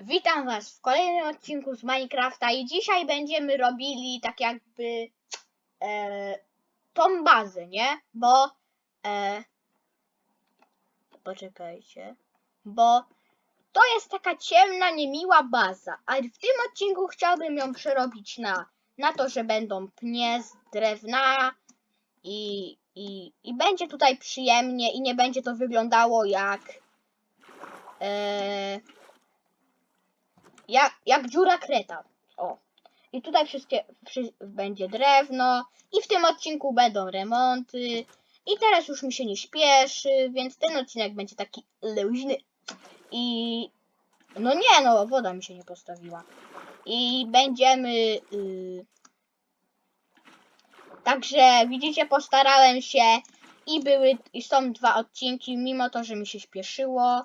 Witam Was w kolejnym odcinku z Minecrafta i dzisiaj będziemy robili tak jakby e, tą bazę, nie? Bo e, poczekajcie, bo to jest taka ciemna, niemiła baza, a w tym odcinku chciałbym ją przerobić na, na to, że będą pnie z drewna i, i, i będzie tutaj przyjemnie i nie będzie to wyglądało jak e, jak, jak dziura kreta. O. I tutaj wszystkie wszy, będzie drewno. I w tym odcinku będą remonty. I teraz już mi się nie śpieszy, więc ten odcinek będzie taki luźny. I no nie no, woda mi się nie postawiła. I będziemy. y, Także widzicie, postarałem się i były i są dwa odcinki, mimo to, że mi się śpieszyło.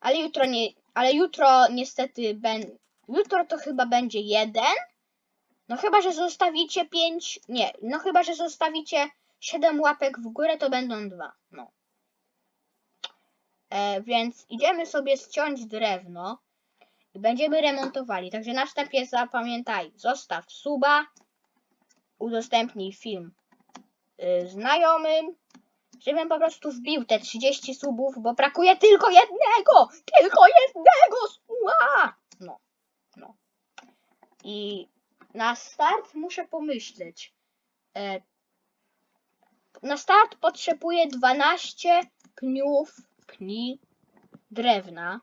Ale jutro nie, ale jutro niestety ben, jutro to chyba będzie jeden. No chyba, że zostawicie pięć, nie, no chyba, że zostawicie siedem łapek w górę, to będą dwa, no. E, więc idziemy sobie ściąć drewno i będziemy remontowali. Także na wstępie zapamiętaj, zostaw suba, udostępnij film y, znajomym, żebym po prostu wbił te 30 subów, bo brakuje tylko jednego! Tylko jednego suba! No, no. I na start muszę pomyśleć. E, na start potrzebuję 12 pniów, pni drewna.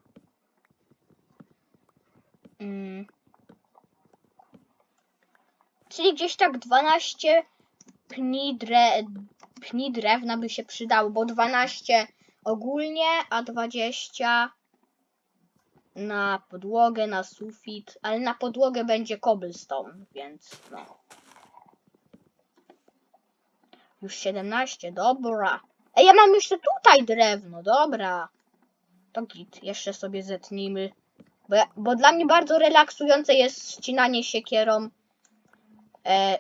Mm. Czyli gdzieś tak 12 pni, dre, pni drewna by się przydało, bo 12 ogólnie, a 20 na podłogę, na sufit, ale na podłogę będzie cobblestone, więc no. Już 17, dobra. Ej, ja mam jeszcze tutaj drewno, dobra. To git, jeszcze sobie zetnijmy. Bo, bo dla mnie bardzo relaksujące jest ścinanie siekierą e,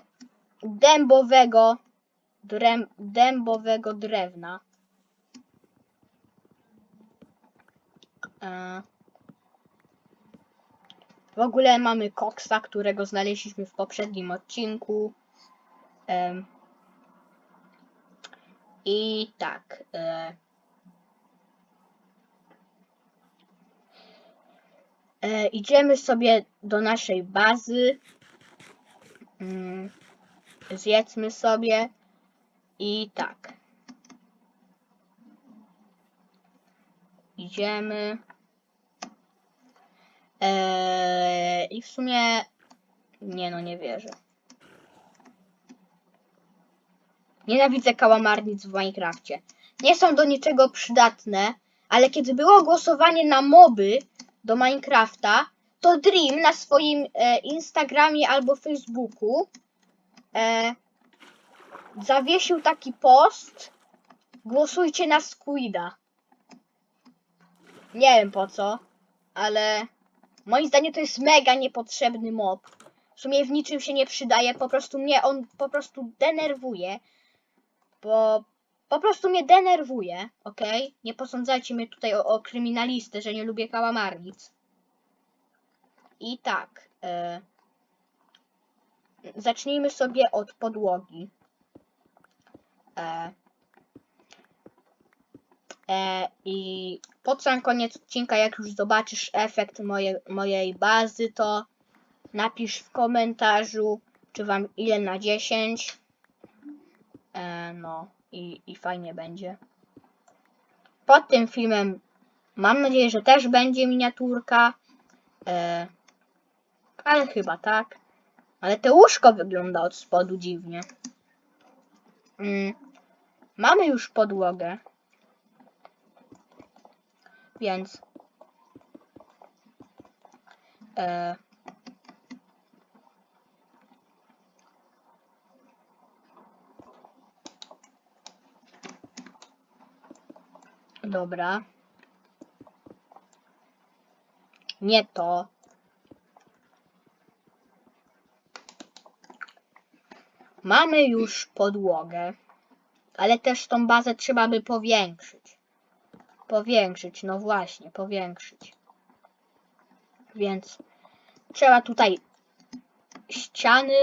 dębowego, drem, dębowego drewna. E, w ogóle mamy koksa, którego znaleźliśmy w poprzednim odcinku. Em, I tak. E, e, idziemy sobie do naszej bazy. Mm, zjedzmy sobie. I tak. Idziemy. Eee, I w sumie. Nie no, nie wierzę. Nienawidzę kałamarnic w Minecrafcie. Nie są do niczego przydatne, ale kiedy było głosowanie na moby do Minecrafta, to Dream na swoim e, Instagramie albo Facebooku e, zawiesił taki post. Głosujcie na Squida. Nie wiem po co, ale moim zdaniem to jest mega niepotrzebny mob. W sumie w niczym się nie przydaje, po prostu mnie on po prostu denerwuje. Bo po prostu mnie denerwuje, ok? Nie posądzajcie mnie tutaj o, o kryminalistę, że nie lubię kałamarnic. I tak. E, zacznijmy sobie od podłogi. E, e, I pod sam koniec odcinka, jak już zobaczysz efekt moje, mojej bazy, to napisz w komentarzu, czy wam ile na 10. E, no i, i fajnie będzie. Pod tym filmem mam nadzieję, że też będzie miniaturka. E, ale chyba tak. Ale to łóżko wygląda od spodu dziwnie. Mm, mamy już podłogę. Więc. E, dobra. Nie to. Mamy już podłogę, ale też tą bazę trzeba by powiększyć. Powiększyć, no właśnie, powiększyć. Więc trzeba tutaj ściany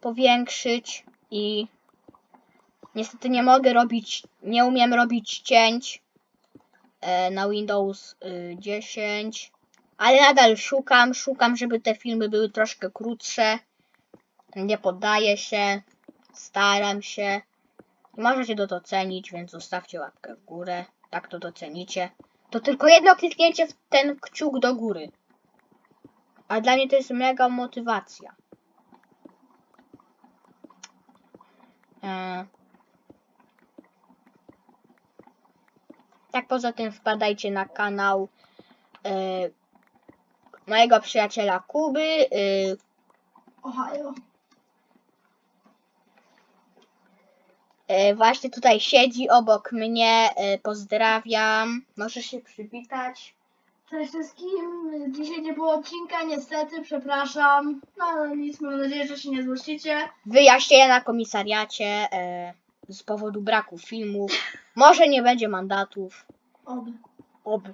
powiększyć i niestety nie mogę robić, nie umiem robić cięć e, na Windows y, 10, ale nadal szukam, szukam, żeby te filmy były troszkę krótsze. Nie poddaję się, staram się. Możecie to docenić, więc zostawcie łapkę w górę. Tak to docenicie. To tylko jedno kliknięcie w ten kciuk do góry. A dla mnie to jest mega motywacja. E... Tak poza tym wpadajcie na kanał e... mojego przyjaciela Kuby. E... Ohio. Właśnie tutaj siedzi obok mnie. E... Pozdrawiam. Możesz się przywitać. Cześć wszystkim. Dzisiaj nie było odcinka, niestety, przepraszam. No ale nic, mam nadzieję, że się nie złościcie. wyjaśnienia na komisariacie e, z powodu braku filmów. Może nie będzie mandatów. Oby. Oby.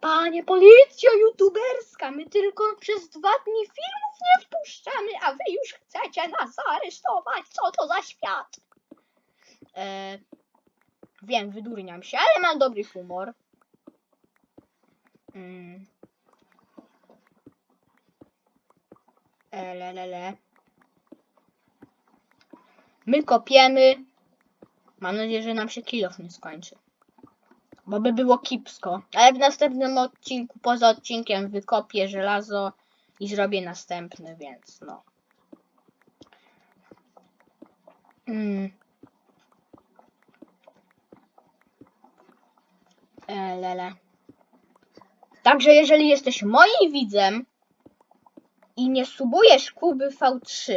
Panie policja youtuberska, my tylko przez dwa dni filmów nie wpuszczamy, a wy już chcecie nas zaaresztować. Co to za świat? E, wiem, wydurniam się, ale mam dobry humor. Mm. E, le, le, le. My kopiemy. Mam nadzieję, że nam się kilof nie skończy. Bo by było kipsko. Ale w następnym odcinku, poza odcinkiem, wykopię żelazo i zrobię następny, więc no. Mm. E, lele. Także jeżeli jesteś moim widzem i nie subujesz Kuby V3,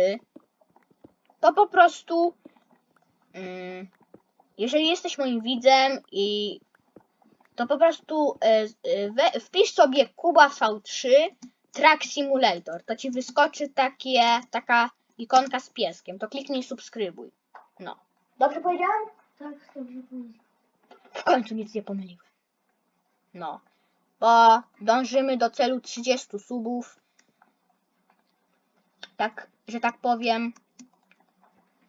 to po prostu mm, jeżeli jesteś moim widzem i to po prostu e, e, we, wpisz sobie Kuba V3 Track Simulator. To ci wyskoczy takie, taka ikonka z pieskiem. To kliknij subskrybuj. No. Dobrze powiedziałem? Tak, dobrze powiedział. W końcu nic nie pomyliłem. No. Bo dążymy do celu 30 subów. Tak, że tak powiem.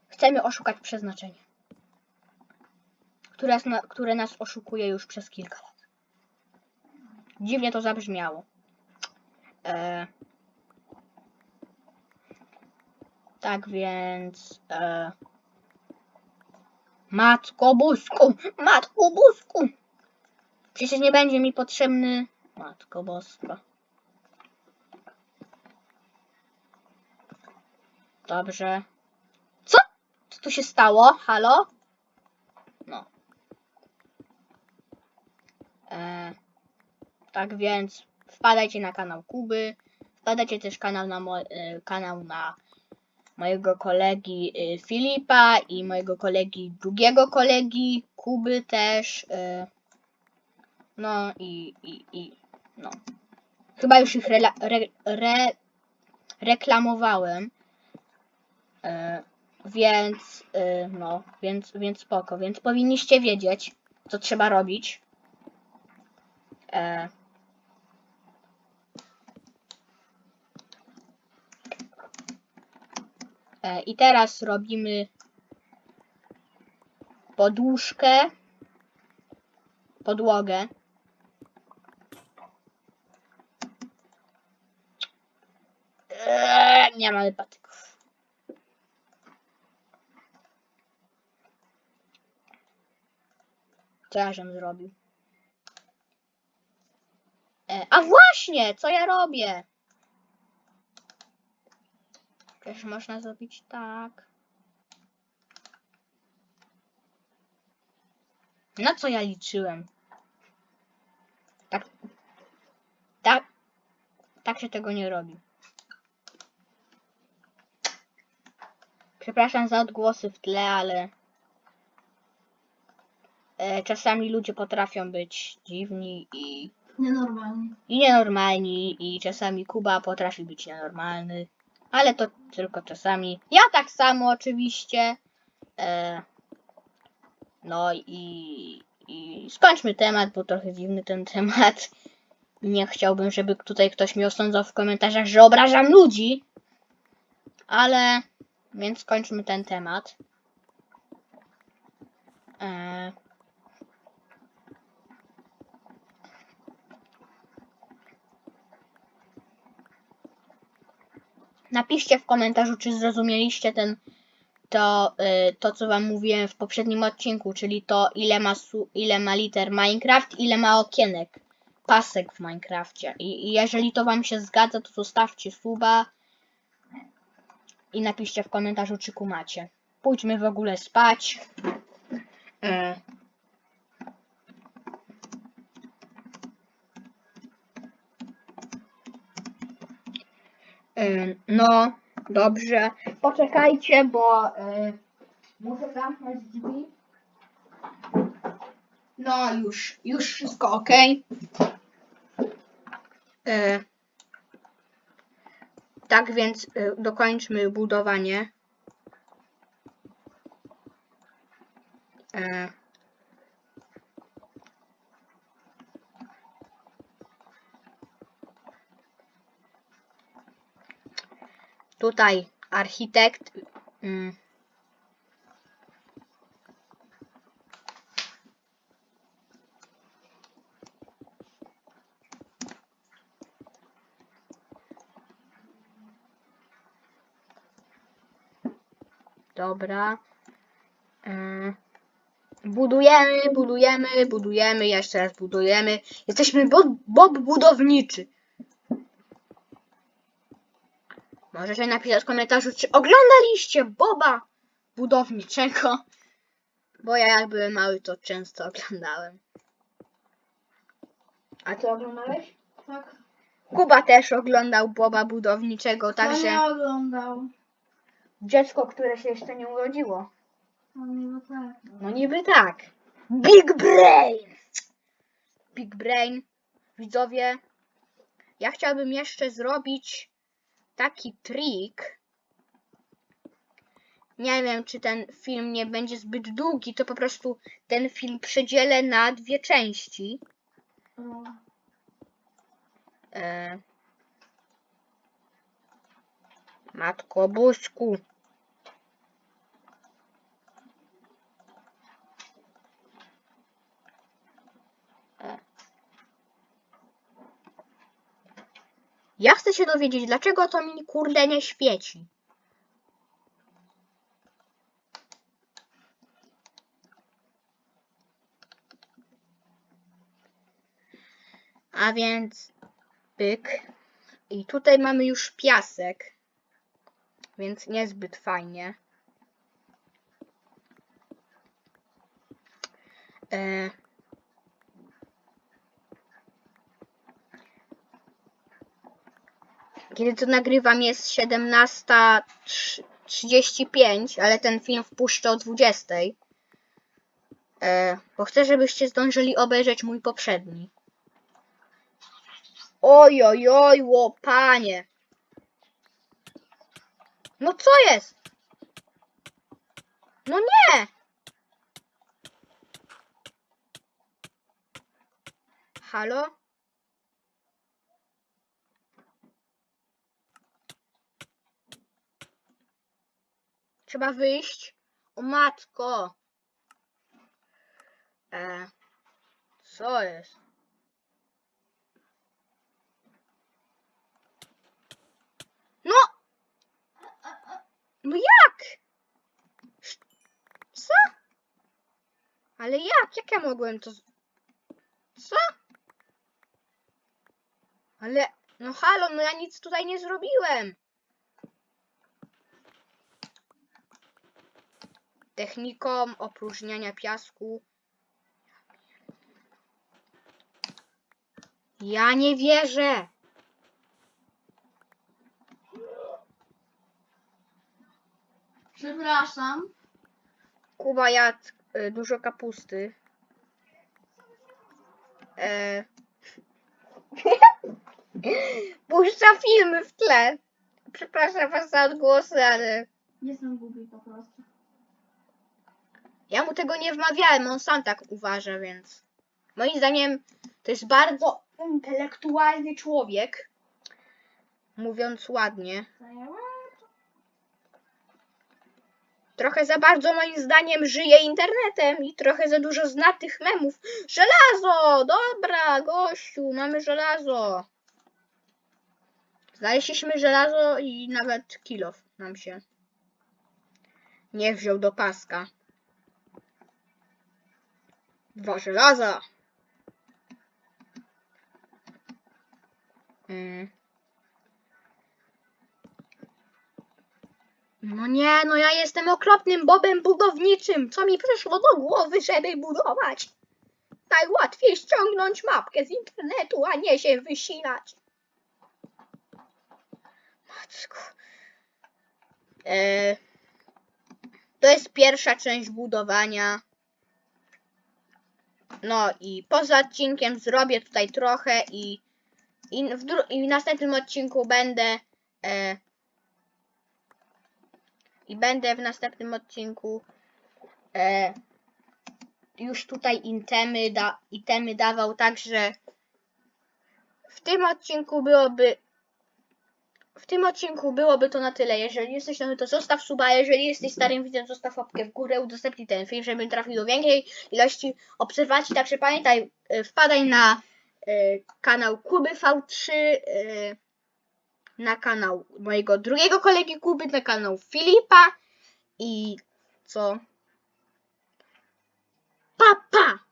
Chcemy oszukać przeznaczenie. Które, które nas oszukuje już przez kilka lat. Dziwnie to zabrzmiało. E, tak więc. E, Matko Bosku! Matko Bosku! Przecież nie będzie mi potrzebny. Matko Boska. Dobrze. Co? Co tu się stało? Halo? No. E, tak więc wpadajcie na kanał Kuby. Wpadajcie też kanał na mo- e, kanał na mojego kolegi y, Filipa i mojego kolegi drugiego kolegi Kuby też. y, No i, i, i no. Chyba już ich re, re, reklamowałem. Więc no, więc, więc spoko. Więc powinniście wiedzieć, co trzeba robić. E, I teraz robimy podłóżkę, podłogę. Eee, nie mamy patyków. Co ja żem zrobił? E, a właśnie, co ja robię? Też można zrobić tak. Na co ja liczyłem? Tak. Tak. Tak się tego nie robi. Przepraszam za odgłosy w tle, ale e, czasami ludzie potrafią być dziwni i, Nienormalnie. i nienormalni i czasami Kuba potrafi być nienormalny. Ale to tylko czasami. Ja tak samo oczywiście. E, no i, I skończmy temat, bo trochę dziwny ten temat. Nie chciałbym, żeby tutaj ktoś mnie osądzał w komentarzach, że obrażam ludzi. Ale, więc skończmy ten temat. Eee. Napiszcie w komentarzu, czy zrozumieliście ten, to, y, to, co wam mówiłem w poprzednim odcinku, czyli to, ile ma, su- ile ma liter Minecraft, ile ma okienek, pasek w Minecrafcie. I, I jeżeli to wam się zgadza, to zostawcie suba i napiszcie w komentarzu, czy kumacie. Pójdźmy w ogóle spać. E. No, dobrze. Poczekajcie, bo muszę zamknąć drzwi. No, już, już wszystko ok. Tak więc y, dokończmy budowanie. E, Tutaj architekt. mm, Dobra. E, Budujemy, budujemy, budujemy, jeszcze raz budujemy. Jesteśmy Bob, Bob budowniczy. Możecie napisać w komentarzu, czy oglądaliście Boba budowniczego. Bo ja jak byłem mały, to często oglądałem. A ty oglądałeś? Tak. Kuba też oglądał Boba budowniczego, także oglądał? dziecko, które się jeszcze nie urodziło. No niby tak. No niby tak. Big Brain! Big Brain. Widzowie, ja chciałbym jeszcze zrobić taki trik. Nie wiem, czy ten film nie będzie zbyt długi, to po prostu ten film przedzielę na dwie części. E... Matko Bożku. Ja chcę się dowiedzieć, dlaczego to mi kurde nie świeci. A więc pyk. I tutaj mamy już piasek, więc niezbyt fajnie. E... Kiedy to nagrywam jest 17.35, ale ten film wpuszczę o 20.00. E... Bo chcę, żebyście zdążyli obejrzeć mój poprzedni. Oj, oj, oj, łopanie. No co jest? No nie! Halo? Trzeba wyjść. O matko. E, co jest? No! No jak? Co? Ale jak? Jak ja mogłem to... Co? Ale... No halo, no ja nic tutaj nie zrobiłem. Techniką opróżniania piasku. Ja nie wierzę. Przepraszam. Kuba jadł y, dużo kapusty. E... Puszcza filmy w tle. Przepraszam was za odgłosy, ale Jestem głupi po prostu. Ja mu tego nie wmawiałem, on sam tak uważa, więc moim zdaniem to jest bardzo intelektualny człowiek. Mówiąc ładnie. Trochę za bardzo moim zdaniem żyje internetem i trochę za dużo zna tych memów. Żelazo! Dobra, gościu, mamy żelazo. Znaleźliśmy żelazo i nawet kilof nam się nie wziął do paska. Dwa żelaza. Mm. No nie, no ja jestem okropnym bobem budowniczym. Co mi przyszło do głowy, żeby budować? Najłatwiej ściągnąć mapkę z internetu, a nie się wysilać. Matko. E, to jest pierwsza część budowania. No i poza odcinkiem zrobię tutaj trochę i, i, w, i w następnym odcinku będę e, i będę w następnym odcinku e, już tutaj intemy, da, itemy dawał, także w tym odcinku byłoby w tym odcinku byłoby to na tyle. Jeżeli jesteś nowy, to zostaw suba. Jeżeli jesteś starym widzem, zostaw łapkę w górę, udostępnij ten film, żeby trafił do większej ilości obserwacji. Także pamiętaj, e, wpadaj na e, kanał Kuby V3, e, na kanał mojego drugiego kolegi Kuby, na kanał Filipa i co? Pa, pa!